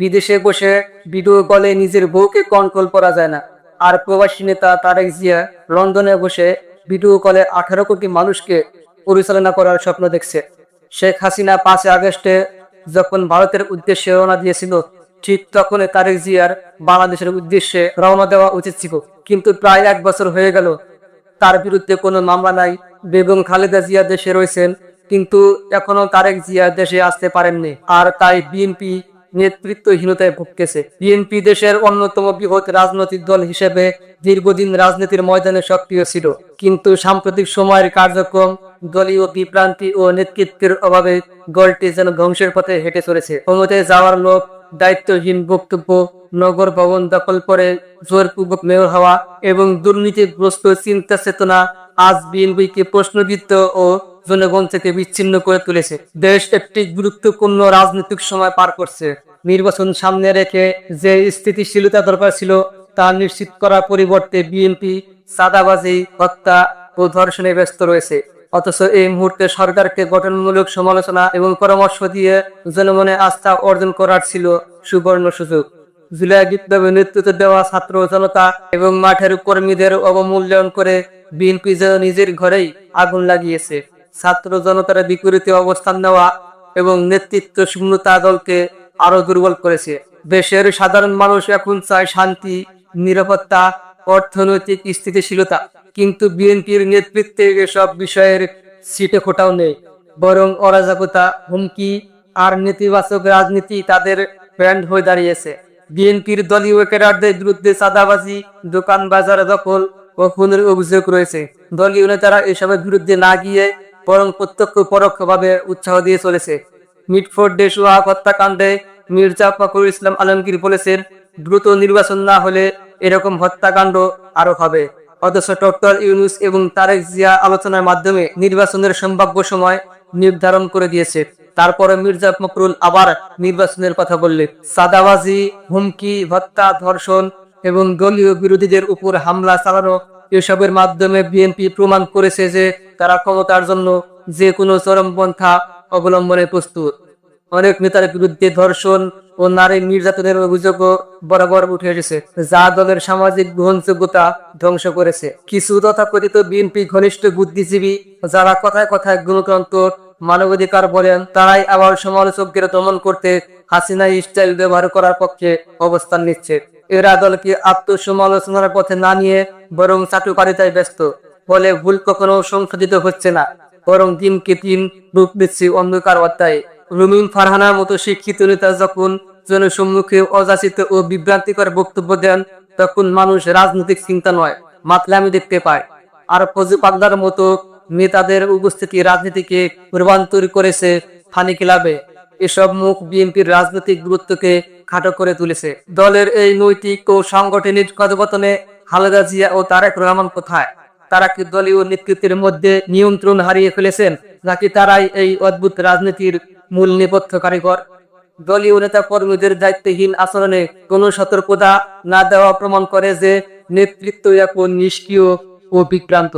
বিদেশে বসে ভিডিও কলে নিজের বউকে কন্ট্রোল করা যায় না। আর প্রবাসী নেতা তারেক জিয়া লন্ডনে বসে ভিডিও কলে আঠারো কোটি মানুষকে পরিচালনা করার স্বপ্ন দেখছে। শেখ হাসিনা পাঁচই আগস্টে যখন ভারতের উদ্দেশ্যে রওনা দিয়েছিল, ঠিক তখন তারেক জিয়ার বাংলাদেশের উদ্দেশ্যে রওনা দেওয়া উচিত ছিল। কিন্তু প্রায় এক বছর হয়ে গেল, তার বিরুদ্ধে কোনো মামলা নাই। বেগম খালেদা জিয়া দেশে রয়েছেন, কিন্তু এখনও তারেক জিয়া দেশে আসতে পারেননি। আর তাই বিএনপি নেতৃত্বহীনতায় ভুগতেছে। বিএনপি দেশের অন্যতম বৃহৎ রাজনৈতিক দল হিসেবে দীর্ঘদিন রাজনীতির ময়দানে সক্রিয় ছিল। কিন্তু সাম্প্রতিক সময়ের কার্যক্রম, দলীয় বিভ্রান্তি ও নেতৃত্বের অভাবে দলটি যেন ধ্বংসের পথে হেঁটে চলেছে। ক্ষমতায় যাওয়ার লোক দায়িত্বহীন বক্তব্য, নগর ভবন দখল করে জোরপূর্বক মেয়র হওয়া এবং দুর্নীতিগ্রস্ত চিন্তা চেতনা আজ বিএনপিকে প্রশ্নবিদ্ধ ও জনগণ থেকে বিচ্ছিন্ন করে তুলেছে। দেশ একটি গুরুত্বপূর্ণ রাজনৈতিক সময় পার করছে। নির্বাচন সামনে রেখে যে স্থিতিশীলতা দরকার ছিল, তা নিশ্চিত করার পরিবর্তে বিএনপি সাদাবাজি হত্যা ও ধর্ষণে ব্যস্ত রয়েছে। অথচ এই মুহূর্তে সরকারকে গঠনমূলক সমালোচনা এবং পরামর্শ দিয়ে জনমনে আস্থা অর্জন করার ছিল সুবর্ণ সুযোগ। জুলাই বিপ্লবে নেতৃত্ব দেওয়া ছাত্র জনতা এবং মাঠের কর্মীদের অবমূল্যায়ন করে বিএনপি যেন নিজের ঘরেই আগুন লাগিয়েছে। ছাত্র জনতার বিপরীতে অবস্থান নেওয়া এবং নেতৃত্ব শূন্যতা দলকে আরও দুর্বল করেছে। দেশের সাধারণ মানুষ এখন চায় শান্তি, নিরাপত্তা, অর্থনৈতিক স্থিতিশীলতা। কিন্তু বিএনপির নেতৃত্বে এসব বিষয়ের সিটে খোটাও নেই। বরং অরাজকতা, হুমকি আর নেতিবাচক রাজনীতি তাদের ব্র্যান্ড হয়ে দাঁড়িয়েছে। বিএনপির দলীয় ক্যাডারদের বিরুদ্ধে চাঁদাবাজি, দোকান বাজার দখল ও খুনের অভিযোগ রয়েছে। দলীয় নেতারা এসবের বিরুদ্ধে না গিয়ে বরং প্রত্যক্ষ পরোক্ষভাবে উৎসাহ দিয়ে চলেছে। মিটফোর্ডে সোহাগ হত্যাকাণ্ডে মির্জা ফখরুল ইসলাম আলমগীর বলেছেন, দ্রুত নির্বাচন না হলে এরকম হত্যাকাণ্ড আরও হবে। অথচ ডক্টর ইউনুস এবং তারেক জিয়া আলোচনার মাধ্যমে নির্বাচনের সম্ভাব্য সময় নির্ধারণ করে দিয়েছে। তারপরে মির্জা ফখরুল আবার নির্বাচনের কথা বললেন। সাদাবাজি, হুমকি, হত্যা, ধর্ষণ এবং দলীয় বিরোধীদের উপর হামলা চালানো এসবের মাধ্যমে বিএনপি প্রমাণ করেছে যে তারা ক্ষমতার জন্য যে কোনো চরমপন্থা অবলম্বনে প্রস্তুত। অনেক নেতার বিরুদ্ধে ধর্ষণ ও নারী নির্যাতনের অভিযোগও বরাবর উঠে এসেছে, যা দলের সামাজিক গ্রহণযোগ্যতা ধ্বংস করেছে। কিছু তথাকথিত বিএনপি ঘনিষ্ঠ বুদ্ধিজীবী যারা কথায় কথায় গণতন্ত্র মানবাধিকার বলেন, তারাই আবার সমালোচকদের দমন করতে হাসিনা স্টাইল ব্যবহার করার পক্ষে অবস্থান নিচ্ছে। এরা দলকে আত্মসমালোচনার পথে না নিয়ে বরং চাটুকারিতায় ব্যস্ত। ফলে ভুল কখনো সংশোধিত হচ্ছে না। বরং দিনকে দিন রূপ দিচ্ছে অন্ধকার অধ্যায়ে। রুমিন ফারহানার মতো শিক্ষিত নেতা যখন জনসম্মুখে অযাচিত ও বিভ্রান্তিকর বক্তব্য দেন, তখন মানুষ রাজনৈতিক চিন্তা নয়, মাতলামি দেখতে পায়। আর ফজু পাগলার মতো নেতাদের উপস্থিতি রাজনীতিকে রূপান্তর করেছে ফানি ক্লাবে এসব মুখ বিএনপির রাজনৈতিক গুরুত্বকে খাটো করে তুলেছে। দলের এই নৈতিক ও সাংগঠনিক কথোপকথনে খালেদা জিয়া ও তারেক রহমান কোথায়? তারা কি দলীয় নেতৃত্বের মধ্যে নিয়ন্ত্রণ হারিয়ে ফেলেছেন, নাকি তারাই এই অদ্ভুত রাজনীতির মূল নেপথ্য কারিগর? দলীয় নেতা কর্মীদের দায়িত্বহীন আচরণে কোনো সতর্কতা না দেওয়া প্রমাণ করে যে নেতৃত্ব এখন নিষ্ক্রিয় ও বিক্রান্ত